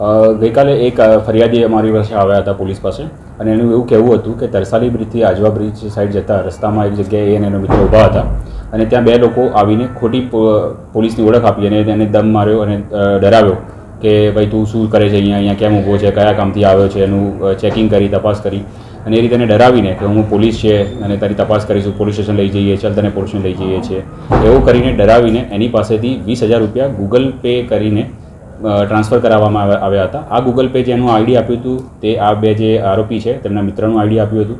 ગઈકાલે એક ફરિયાદી અમારી પાસે આવ્યા હતા પોલીસ પાસે અને એનું એવું કહેવું હતું કે તરસાલી બ્રિજથી આજવા બ્રિજ સાઈડ જતા રસ્તામાં એક જગ્યાએ એને એનો મિત્ર ઊભા હતા અને ત્યાં બે લોકો આવીને ખોટી પોલીસની ઓળખ આપી અને તેને દમ માર્યો અને ડરાવ્યો કે ભાઈ તું શું કરે છે અહીંયા અહીંયા કેમ ઊભો છે, કયા કામથી આવ્યો છે એનું ચેકિંગ કરી, તપાસ કરી અને એ રીતે એને ડરાવીને કે હું પોલીસ છે અને તારી તપાસ કરીશું, પોલીસ સ્ટેશન લઈ જઈએ ચાલ તને પોલીસ લઈ જઈએ છીએ, એવું કરીને ડરાવીને એની પાસેથી વીસ હજાર રૂપિયા ગૂગલ પે કરીને ટ્રાન્સફર કરાવવામાં આવ્યા- હતા. આ ગૂગલ પે જેનું આઈડી આપ્યું હતું, તે આ બે જે આરોપી છે, તેમના મિત્રનું આઈડી આપ્યું હતું.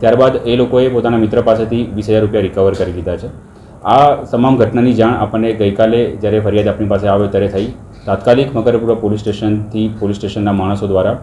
ત્યારબાદ એ લોકોએ પોતાના મિત્ર પાસેથી વીસ હજાર રૂપિયા રિકવર કરી લીધા છે. આ તમામ ઘટનાની જાણ આપણને ગઈકાલે જ્યારે ફરિયાદ આપણી પાસે આવ્યો ત્યારે થઈ. તાત્કાલિક મકરપુરા પોલીસ સ્ટેશનથી પોલીસ સ્ટેશનના માણસો દ્વારા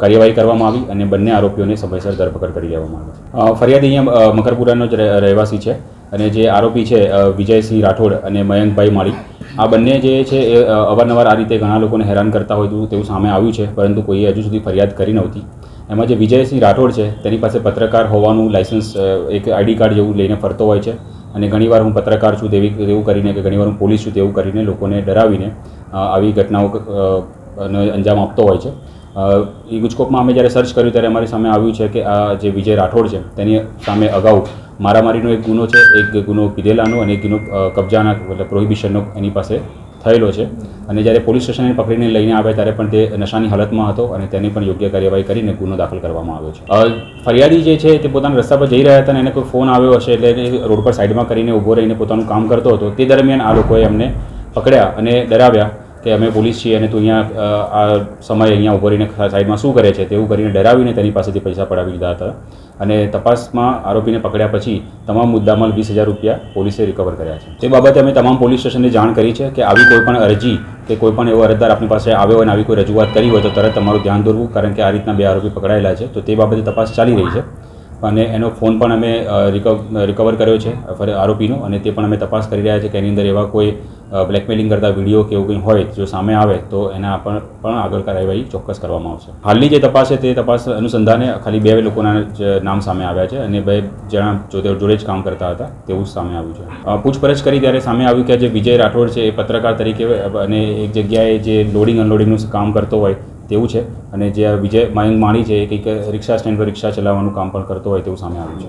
કાર્યવાહી કરવામાં આવી અને બંને આરોપીઓને સમયસર ધરપકડ કરી લેવામાં આવી. ફરિયાદ અહીંયા મકરપુરાનો જ રહેવાસી છે અને જે આરોપી છે વિજયસિંહ રાઠોડ અને મયંકભાઈ માળી આ બંને જે છે એ અવારનવાર આ રીતે ઘણા લોકોને હેરાન કરતા હોય તેવું- સામે આવ્યું છે, પરંતુ કોઈએ હજુ સુધી ફરિયાદ કરી નહોતી. એમાં જે વિજયસિંહ રાઠોડ છે, તેની પાસે પત્રકાર હોવાનું લાઇસન્સ એક આઈડી કાર્ડ જેવું લઈને ફરતો હોય છે. અને ઘણીવાર હું પત્રકાર છું તેવી તેવું કરીને કે ઘણીવાર હું પોલીસ છું તેવું કરીને લોકોને ડરાવીને આવી ઘટનાઓ અંજામ આપતો હોય છે. એ ગુજકોપમાં અમે જ્યારે સર્ચ કર્યું ત્યારે અમારી સામે આવ્યું છે કે આ જે વિજય રાઠોડ છે, તેની સામે અગાઉ મારામારીનો એક ગુનો છે, એક ગુનો પીધેલાનો અને એક ગુનો કબજાના મતલબ પ્રોહિબિશનનો એની પાસે થયેલો છે. અને જ્યારે પોલીસ સ્ટેશને પકડીને લઈને આવ્યા ત્યારે પણ તે નશાની હાલતમાં હતો અને તેની પણ યોગ્ય કાર્યવાહી કરીને ગુનો દાખલ કરવામાં આવ્યો છે. ફરિયાદી જે છે તે પોતાના રસ્તા પર જઈ રહ્યા હતા અને એને કોઈ ફોન આવ્યો હશે એટલે રોડ પર સાઈડમાં કરીને ઊભો રહીને પોતાનું કામ કરતો હતો. તે દરમિયાન આ લોકોએ અમને પકડ્યા અને ડરાવ્યા. કે અમે પોલીસ છીએ અને તું અહીંયા આ સમયે અહીંયા ઊભો રહીને સાઈડમાં શું કરે છે તેવું કરીને ડરાવીને તેની પાસેથી પૈસા પડાવી લીધા હતા. અને તપાસમાં આરોપીને પકડ્યા પછી તમામ મુદ્દામાં વીસ હજાર રૂપિયા પોલીસે રિકવર કર્યા છે. તે બાબતે અમે તમામ પોલીસ સ્ટેશનને જાણ કરી છે કે આવી કોઈપણ અરજી કે કોઈપણ એવો અરજદાર આપણી પાસે આવ્યો હોય અને આવી કોઈ રજૂઆત કરી હોય તો તરત તમારું ધ્યાન દોરવું, કારણ કે આ રીતના બે આરોપી પકડાયેલા છે. તો તે બાબતે તપાસ ચાલી રહી છે. અને એનો ફોન પણ અમે રિકવ રિકવર કર્યો છે આરોપીનો અને તે પણ અમે તપાસ કરી રહ્યા છે કે એની અંદર એવા કોઈ બ્લેકમેલિંગ કરતા વીડિયો કે એવું કંઈ હોય જો સામે આવે તો એના પણ પણ આગળ કાર્યવાહી ચોક્કસ કરવામાં આવશે. હાલની જે તપાસ છે તે તપાસ અનુસંધાને ખાલી બે લોકોના જ નામ સામે આવ્યા છે અને બે જણા જોતે જોડે જ કામ કરતા હતા તેવું સામે આવ્યું છે. પૂછપરછ કરી ત્યારે સામે આવ્યું કે જે વિજય રાઠોડ છે એ પત્રકાર તરીકે અને એક જગ્યાએ જે લોડિંગ અનલોડિંગનું કામ કરતો હોય તેવું છે અને જે વિજય મયંક માણી છે એ કંઈક રિક્ષા સ્ટેન્ડ પર રિક્ષા ચલાવવાનું કામ પણ કરતો હોય તેવું સામે આવ્યું છે.